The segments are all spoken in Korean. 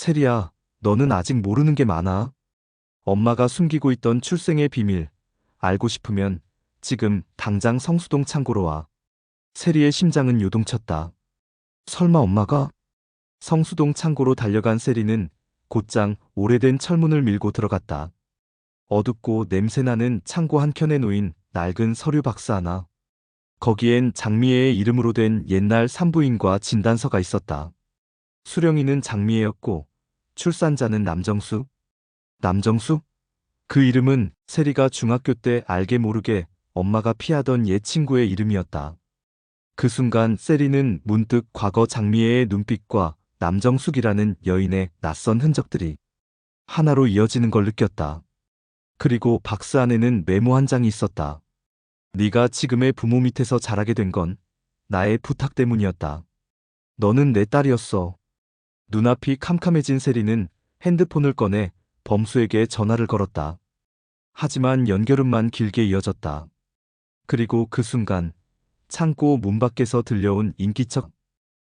세리야, 너는 아직 모르는 게 많아. 엄마가 숨기고 있던 출생의 비밀, 알고 싶으면 지금 당장 성수동 창고로 와. 세리의 심장은 요동쳤다. 설마 엄마가? 성수동 창고로 달려간 세리는 곧장 오래된 철문을 밀고 들어갔다. 어둡고 냄새나는 창고 한켠에 놓인 낡은 서류 박스 하나. 거기엔 장미애의 이름으로 된 옛날 산부인과 진단서가 있었다. 수령이는 장미애였고 출산자는 남정수. 남정수? 그 이름은 세리가 중학교 때 알게 모르게 엄마가 피하던 옛 친구의 이름이었다. 그 순간 세리는 문득 과거 장미애의 눈빛과 남정숙이라는 여인의 낯선 흔적들이 하나로 이어지는 걸 느꼈다. 그리고 박스 안에는 메모 한 장이 있었다. 네가 지금의 부모 밑에서 자라게 된 건 나의 부탁 때문이었다. 너는 내 딸이었어. 눈앞이 캄캄해진 세리는 핸드폰을 꺼내 범수에게 전화를 걸었다. 하지만 연결음만 길게 이어졌다. 그리고 그 순간 창고 문 밖에서 들려온 인기척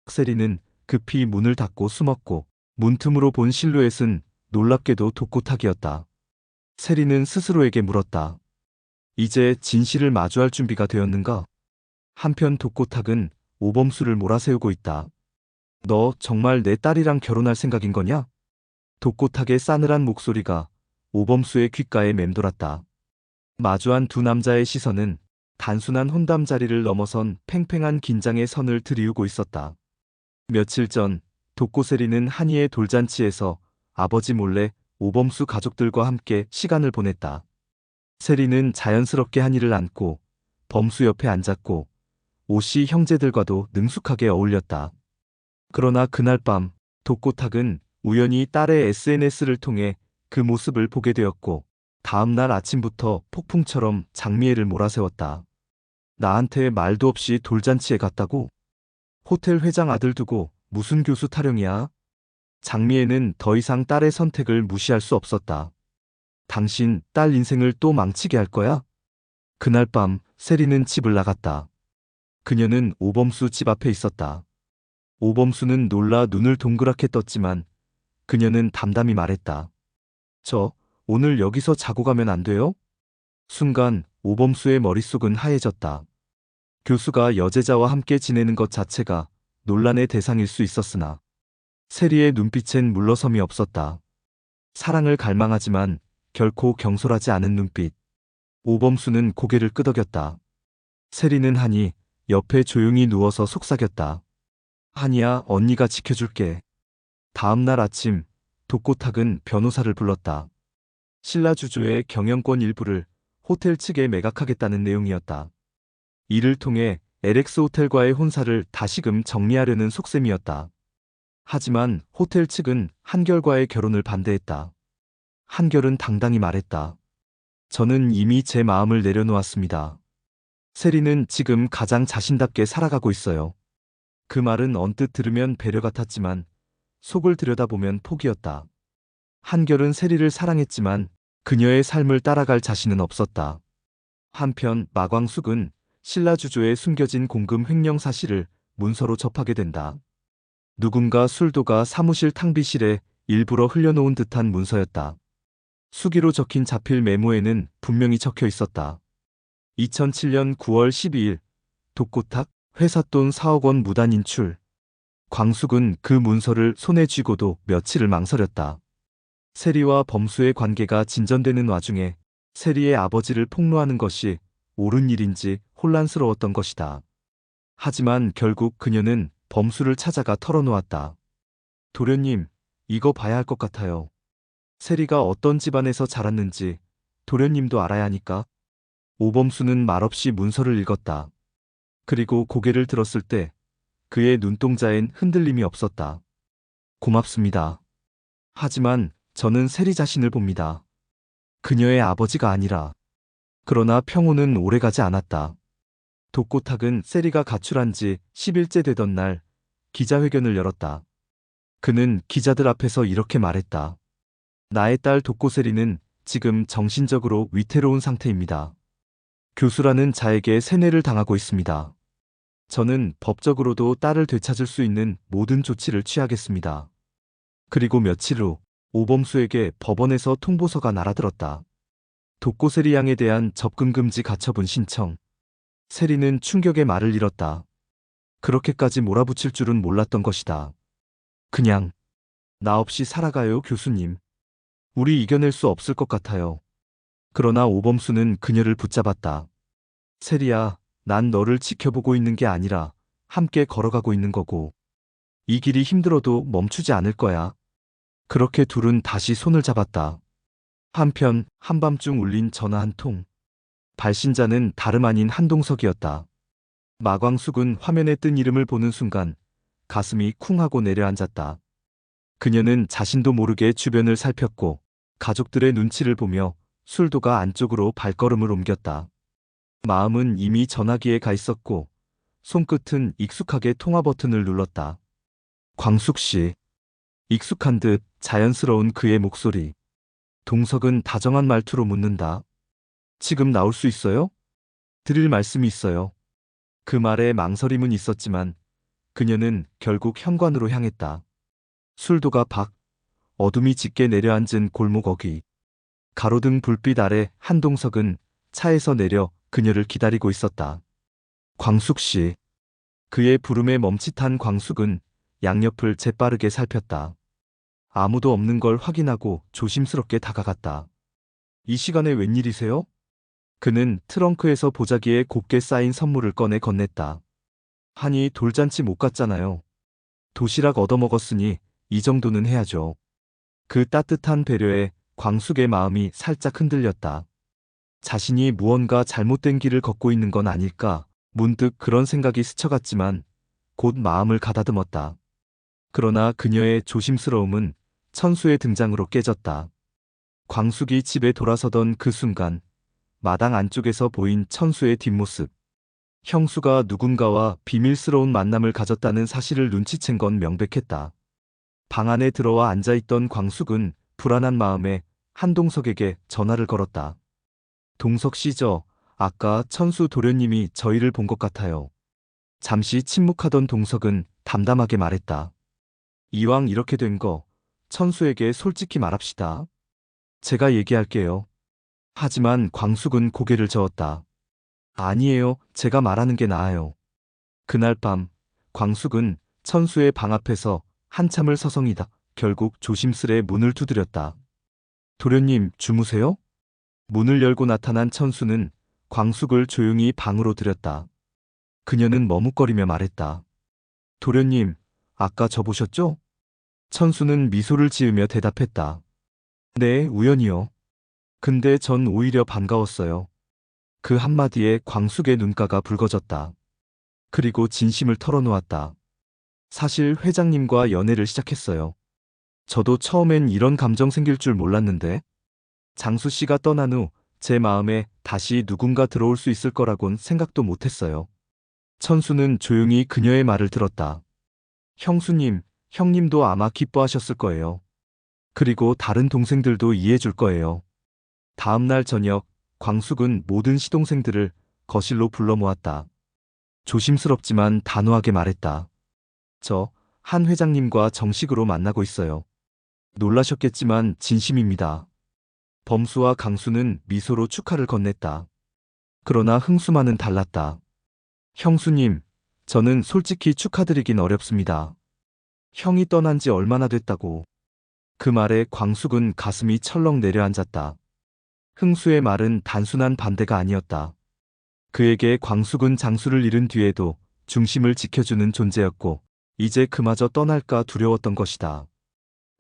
세리는 급히 문을 닫고 숨었고 문틈으로 본 실루엣은 놀랍게도 독고탁이었다. 세리는 스스로에게 물었다. 이제 진실을 마주할 준비가 되었는가? 한편 독고탁은 오범수를 몰아세우고 있다. 너 정말 내 딸이랑 결혼할 생각인 거냐? 독고탁의 싸늘한 목소리가 오범수의 귓가에 맴돌았다. 마주한 두 남자의 시선은 단순한 혼담 자리를 넘어선 팽팽한 긴장의 선을 들이우고 있었다. 며칠 전 독고세리는 한이의 돌잔치에서 아버지 몰래 오범수 가족들과 함께 시간을 보냈다. 세리는 자연스럽게 한이를 안고 범수 옆에 앉았고 오씨 형제들과도 능숙하게 어울렸다. 그러나 그날 밤 독고탁은 우연히 딸의 SNS를 통해 그 모습을 보게 되었고 다음 날 아침부터 폭풍처럼 장미애를 몰아세웠다. 나한테 말도 없이 돌잔치에 갔다고? 호텔 회장 아들 두고 무슨 교수 타령이야? 장미애는 더 이상 딸의 선택을 무시할 수 없었다. 당신 딸 인생을 또 망치게 할 거야? 그날 밤 세리는 집을 나갔다. 그녀는 오범수 집 앞에 있었다. 오범수는 놀라 눈을 동그랗게 떴지만 그녀는 담담히 말했다. 저 오늘 여기서 자고 가면 안 돼요? 순간 오범수의 머릿속은 하얘졌다. 교수가 여제자와 함께 지내는 것 자체가 논란의 대상일 수 있었으나 세리의 눈빛엔 물러섬이 없었다. 사랑을 갈망하지만 결코 경솔하지 않은 눈빛. 오범수는 고개를 끄덕였다. 세리는 하니 옆에 조용히 누워서 속삭였다. 하니야 언니가 지켜줄게. 다음 날 아침 독고탁은 변호사를 불렀다. 신라주조의 경영권 일부를 호텔 측에 매각하겠다는 내용이었다. 이를 통해 LX 호텔과의 혼사를 다시금 정리하려는 속셈이었다. 하지만 호텔 측은 한결과의 결혼을 반대했다. 한결은 당당히 말했다. 저는 이미 제 마음을 내려놓았습니다. 세리는 지금 가장 자신답게 살아가고 있어요. 그 말은 언뜻 들으면 배려 같았지만 속을 들여다보면 포기였다. 한결은 세리를 사랑했지만 그녀의 삶을 따라갈 자신은 없었다. 한편 마광숙은 신라주조에 숨겨진 공금 횡령 사실을 문서로 접하게 된다. 누군가 술도가 사무실 탕비실에 일부러 흘려놓은 듯한 문서였다. 수기로 적힌 자필 메모에는 분명히 적혀 있었다. 2007년 9월 12일 독고탁 회사 돈 4억 원 무단 인출. 광숙은 그 문서를 손에 쥐고도 며칠을 망설였다. 세리와 범수의 관계가 진전되는 와중에 세리의 아버지를 폭로하는 것이 옳은 일인지 혼란스러웠던 것이다. 하지만 결국 그녀는 범수를 찾아가 털어놓았다. 도련님, 이거 봐야 할 것 같아요. 세리가 어떤 집안에서 자랐는지 도련님도 알아야 하니까. 오범수는 말없이 문서를 읽었다. 그리고 고개를 들었을 때 그의 눈동자엔 흔들림이 없었다. 고맙습니다. 하지만 저는 세리 자신을 봅니다. 그녀의 아버지가 아니라. 그러나 평호는 오래가지 않았다. 독고탁은 세리가 가출한 지 10일째 되던 날 기자회견을 열었다. 그는 기자들 앞에서 이렇게 말했다. 나의 딸 독고세리는 지금 정신적으로 위태로운 상태입니다. 교수라는 자에게 세뇌를 당하고 있습니다. 저는 법적으로도 딸을 되찾을 수 있는 모든 조치를 취하겠습니다. 그리고 며칠 후 오범수에게 법원에서 통보서가 날아들었다. 독고세리 양에 대한 접근 금지 가처분 신청. 세리는 충격의 말을 잃었다. 그렇게까지 몰아붙일 줄은 몰랐던 것이다. 그냥 나 없이 살아가요, 교수님. 우리 이겨낼 수 없을 것 같아요. 그러나 오범수는 그녀를 붙잡았다. 세리야, 난 너를 지켜보고 있는 게 아니라 함께 걸어가고 있는 거고. 이 길이 힘들어도 멈추지 않을 거야. 그렇게 둘은 다시 손을 잡았다. 한편 한밤중 울린 전화 한 통. 발신자는 다름 아닌 한동석이었다. 마광숙은 화면에 뜬 이름을 보는 순간 가슴이 쿵 하고 내려앉았다. 그녀는 자신도 모르게 주변을 살폈고 가족들의 눈치를 보며 술도가 안쪽으로 발걸음을 옮겼다. 마음은 이미 전화기에 가 있었고 손끝은 익숙하게 통화 버튼을 눌렀다. 광숙 씨. 익숙한 듯 자연스러운 그의 목소리. 동석은 다정한 말투로 묻는다. 지금 나올 수 있어요? 드릴 말씀이 있어요. 그 말에 망설임은 있었지만 그녀는 결국 현관으로 향했다. 술도가 밖, 어둠이 짙게 내려앉은 골목 어귀. 가로등 불빛 아래 한동석은 차에서 내려 그녀를 기다리고 있었다. 광숙 씨. 그의 부름에 멈칫한 광숙은 양옆을 재빠르게 살폈다. 아무도 없는 걸 확인하고 조심스럽게 다가갔다. 이 시간에 웬일이세요? 그는 트렁크에서 보자기에 곱게 쌓인 선물을 꺼내 건넸다. 하니 돌잔치 못 갔잖아요. 도시락 얻어먹었으니 이 정도는 해야죠. 그 따뜻한 배려에 광숙의 마음이 살짝 흔들렸다. 자신이 무언가 잘못된 길을 걷고 있는 건 아닐까 문득 그런 생각이 스쳐갔지만 곧 마음을 가다듬었다. 그러나 그녀의 조심스러움은 천수의 등장으로 깨졌다. 광숙이 집에 돌아서던 그 순간 마당 안쪽에서 보인 천수의 뒷모습. 형수가 누군가와 비밀스러운 만남을 가졌다는 사실을 눈치챈 건 명백했다. 방 안에 들어와 앉아있던 광숙은 불안한 마음에 한동석에게 전화를 걸었다. 동석 씨저 아까 천수 도련님이 저희를 본 것 같아요. 잠시 침묵하던 동석은 담담하게 말했다. 이왕 이렇게 된 거 천수에게 솔직히 말합시다. 제가 얘기할게요. 하지만 광숙은 고개를 저었다. 아니에요. 제가 말하는 게 나아요. 그날 밤 광숙은 천수의 방 앞에서 한참을 서성이다. 결국 조심스레 문을 두드렸다. 도련님, 주무세요? 문을 열고 나타난 천수는 광숙을 조용히 방으로 들였다. 그녀는 머뭇거리며 말했다. 도련님, 아까 저 보셨죠? 천수는 미소를 지으며 대답했다. 네, 우연이요. 근데 전 오히려 반가웠어요. 그 한마디에 광숙의 눈가가 붉어졌다. 그리고 진심을 털어놓았다. 사실 회장님과 연애를 시작했어요. 저도 처음엔 이런 감정 생길 줄 몰랐는데 장수 씨가 떠난 후 제 마음에 다시 누군가 들어올 수 있을 거라곤 생각도 못했어요. 천수는 조용히 그녀의 말을 들었다. 형수님, 형님도 아마 기뻐하셨을 거예요. 그리고 다른 동생들도 이해해 줄 거예요. 다음 날 저녁, 광숙은 모든 시동생들을 거실로 불러 모았다. 조심스럽지만 단호하게 말했다. 저, 한 회장님과 정식으로 만나고 있어요. 놀라셨겠지만 진심입니다. 범수와 강수는 미소로 축하를 건넸다. 그러나 흥수만은 달랐다. 형수님, 저는 솔직히 축하드리긴 어렵습니다. 형이 떠난 지 얼마나 됐다고. 그 말에 광숙은 가슴이 철렁 내려앉았다. 흥수의 말은 단순한 반대가 아니었다. 그에게 광숙은 장수를 잃은 뒤에도 중심을 지켜주는 존재였고, 이제 그마저 떠날까 두려웠던 것이다.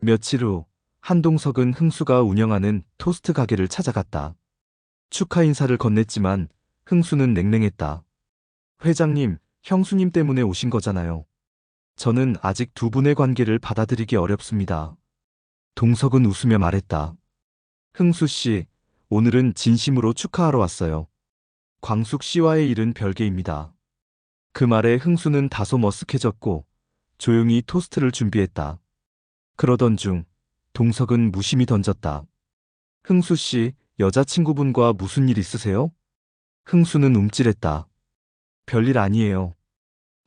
며칠 후, 한동석은 흥수가 운영하는 토스트 가게를 찾아갔다. 축하 인사를 건넸지만 흥수는 냉랭했다. 회장님, 형수님 때문에 오신 거잖아요. 저는 아직 두 분의 관계를 받아들이기 어렵습니다. 동석은 웃으며 말했다. 흥수 씨, 오늘은 진심으로 축하하러 왔어요. 광숙 씨와의 일은 별개입니다. 그 말에 흥수는 다소 머쓱해졌고 조용히 토스트를 준비했다. 그러던 중 동석은 무심히 던졌다. 흥수 씨, 여자친구분과 무슨 일 있으세요? 흥수는 움찔했다. 별일 아니에요.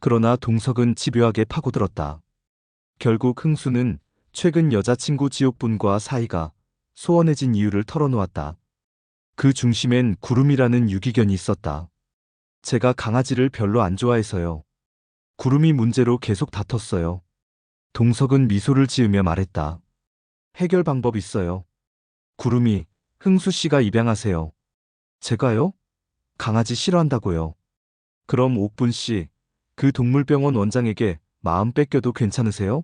그러나 동석은 집요하게 파고들었다. 결국 흥수는 최근 여자친구 지옥분과 사이가 소원해진 이유를 털어놓았다. 그 중심엔 구름이라는 유기견이 있었다. 제가 강아지를 별로 안 좋아해서요. 구름이 문제로 계속 다퉜어요. 동석은 미소를 지으며 말했다. 해결 방법 있어요. 구름이, 흥수 씨가 입양하세요. 제가요? 강아지 싫어한다고요. 그럼 옥분 씨, 그 동물병원 원장에게 마음 뺏겨도 괜찮으세요?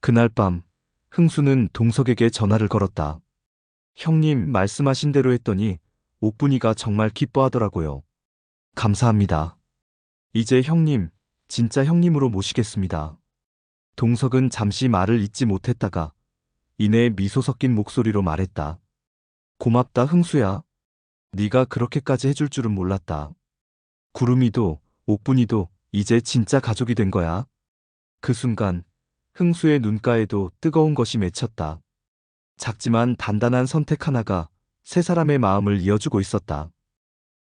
그날 밤, 흥수는 동석에게 전화를 걸었다. 형님 말씀하신 대로 했더니 옥분이가 정말 기뻐하더라고요. 감사합니다. 이제 형님, 진짜 형님으로 모시겠습니다. 동석은 잠시 말을 잇지 못했다가 이내 미소 섞인 목소리로 말했다. 고맙다 흥수야. 네가 그렇게까지 해줄 줄은 몰랐다. 구름이도 옥분이도 이제 진짜 가족이 된 거야. 그 순간 흥수의 눈가에도 뜨거운 것이 맺혔다. 작지만 단단한 선택 하나가 세 사람의 마음을 이어주고 있었다.